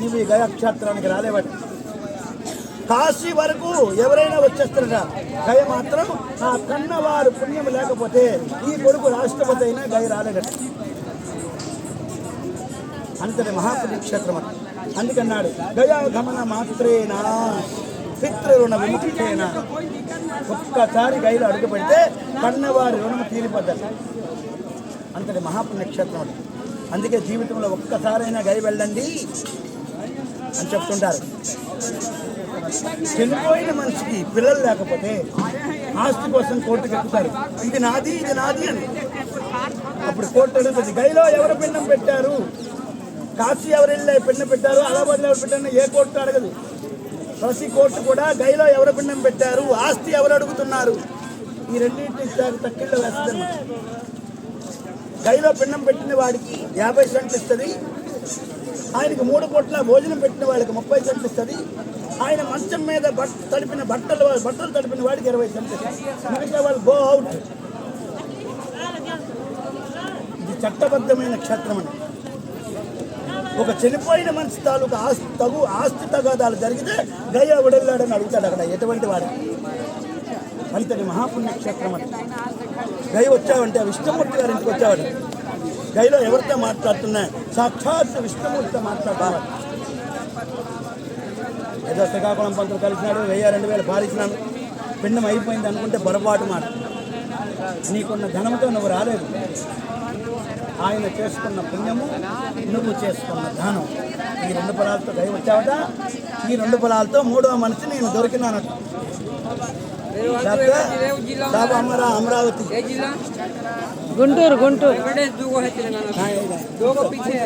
నువ్వు ఈ గయాక్షేత్రానికి రాలేవట. కాశీ వరకు ఎవరైనా వచ్చేస్తారట. గయ మాత్రం ఆ కన్నవారు పుణ్యం లేకపోతే ఈ కొడుకు రాష్ట్రపతి అయినా గయ రాలేదట. అంతటి మహాపుణ్యక్షేత్రం అని అందుకన్నాడు గయా గమన మాత్రేనా పితృరుణ విముక్తేన? ఒక్కసారి గైలు అడుగు పెడితే కన్నవారి రుణం తీరిపోద్ది అంతటి మహాపుణ్యక్షేత్రం అందుకే జీవితంలో ఒక్కసారైనా గై వెళ్ళండి. అని చెప్తుంటారు. చనిపోయిన మనిషికి పిల్లలు లేకపోతే ఆస్తి కోసం కోర్టుకు ఎక్కుతారు ఇది నాది ఇది నాది అని. అప్పుడు కోర్టు అడుగుతుంది గైలో ఎవరు పిండం పెట్టారు? కాశీ ఎవరు వెళ్ళి పిండం పెట్టారు? అలహాబాద్లో ఎవరు పెట్టారు? ఏ కోర్టు అడగదు. ప్రతి కోర్టు కూడా గైలో ఎవరు పిండం పెట్టారు? ఆస్తి ఎవరు అడుగుతున్నారు? ఈ రెండింటి తక్కిళ్ళు వేస్తుంది. గైలో పిండం పెట్టిన వాడికి యాభై సెంట్లు ఇస్తుంది ఆయనకి మూడు పూట్ల భోజనం పెట్టిన వాళ్ళకి ముప్పై సెంట్లు ఇస్తుంది. ఆయన మంచం మీద బట్ట తడిపిన బట్టలు బట్టలు తడిపిన వాడికి ఇరవై సెంట్లు. మిగతా వాళ్ళు గో అవుట్ ఇది చట్టబద్ధమైన క్షేత్రం అని ఒక చనిపోయిన మనిషి తాలూకు ఆస్తి తగు ఆస్తి తగాదాలు జరిగితే గయ విడల్లాడని అడుగుతాడు అక్కడ ఎటువంటి వాడు. అంతటి మహాపుణ్య క్షేత్రం అని గయ వచ్చావంటే విష్ణుమూర్తి గారి ఇంటికి వచ్చావాడు. గైలో ఎవరితో మాట్లాడుతున్నా? సాక్షాత్ విష్ణుమూర్తితో మాట్లాడుతున్నాడు ఏదో శ్రీకాకుళం పంతులు కలిసినాడు వెయ్యి రెండు వేలు పాలించినాను పిండం అయిపోయింది అనుకుంటే పొరపాటు మాట. నీకున్న ధనంతో నువ్వు రాలేదు. ఆయన చేసుకున్న పుణ్యము నువ్వు చేసుకున్న దానం. ఈ రెండు పొలాలతో దయ వచ్చావట? ఈ రెండు పొలాలతో మూడవ మనిషి నేను దొరికినానట. আমরা আমরা గుంటూరు గుంటూరు దూగో పిచ్చే